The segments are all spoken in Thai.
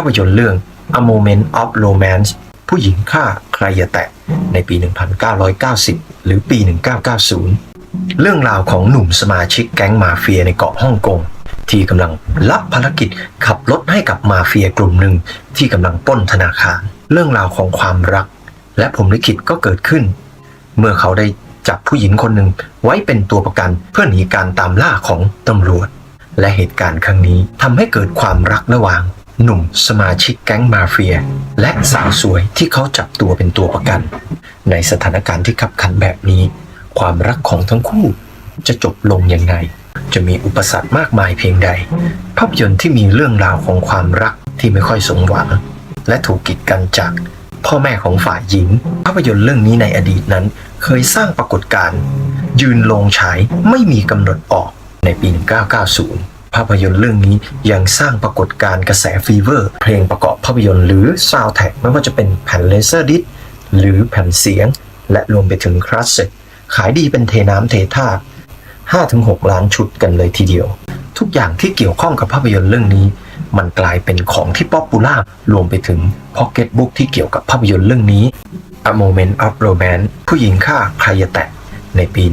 าพยนตร์เรื่อง A Moment of Romance ผู้หญิงฆ่าใครอย่าแตะในปี 1990 หรือปี 1990 เรื่องราวของหนุ่มสมาชิกแก๊งมาเฟียในเกาะฮ่องกงที่กำลังรับภารกิจขับรถให้กับมาเฟียกลุ่มหนึ่งที่กำลังป้นธนาคาร เรื่องราวของความรัก และผมลิขิตก็เกิดขึ้น เมื่อเขาได้จับผู้หญิงคนหนึ่งไว้เป็นตัวประกันเพื่อหนีการตามล่าของตำรวจ และเหตุการณ์ครั้งนี้ทำให้เกิดความรักระหว่าง หนุ่มสมาชิกแก๊งมาเฟีย และสาวสวยที่เขาจับตัวเป็นตัวประกัน ในสถานการณ์ที่ขับขันแบบนี้ ความรักของทั้งคู่จะจบลงยังไง จะมีอุปสรรคมากมายเพียงใด ภาพยนตร์ที่มีเรื่องราวของความรักที่ไม่ค่อยสมหวัง และถูกกีดกันจากพ่อแม่ของฝ่ายหญิง ภาพยนตร์เรื่องนี้ในอดีตนั้น เคยสร้างปรากฏการณ์ยืนลงฉายไม่มีกำหนดออกในปี 1990 ภาพยนตร์เรื่องนี้ยังสร้างปรากฏการณ์กระแสฟีเวอร์ เพลงประกอบภาพยนตร์หรือซาวด์แท็กไม่ว่าจะเป็นแผ่นเลเซอร์ดิสหรือแผ่นเสียง และรวมไปถึงคลาสสิกขายดีเป็นเทน้ำเทท่า5-6 ล้านชุดกันเลยทีเดียว ทุกอย่างที่เกี่ยวข้องกับภาพยนตร์เรื่องนี้ มันกลายเป็นของที่ป๊อปปูล่ารวมไปถึงพ็อกเก็ตบุ๊กที่เกี่ยวกับภาพยนตร์เรื่องนี้ A Moment of Romance ผู้หญิงฆ่าใครอย่าแตะในปี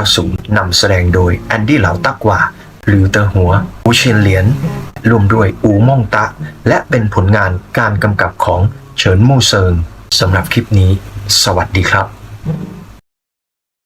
1990 นำแสดงโดยแอนดี้เหลาตักว่า หรือเตอหัว อูเชียนเหลียนรวมด้วยอูม่องตะ และเป็นผลงานการกำกับของเฉินมูเซิงสำหรับคลิปนี้ สวัสดีครับ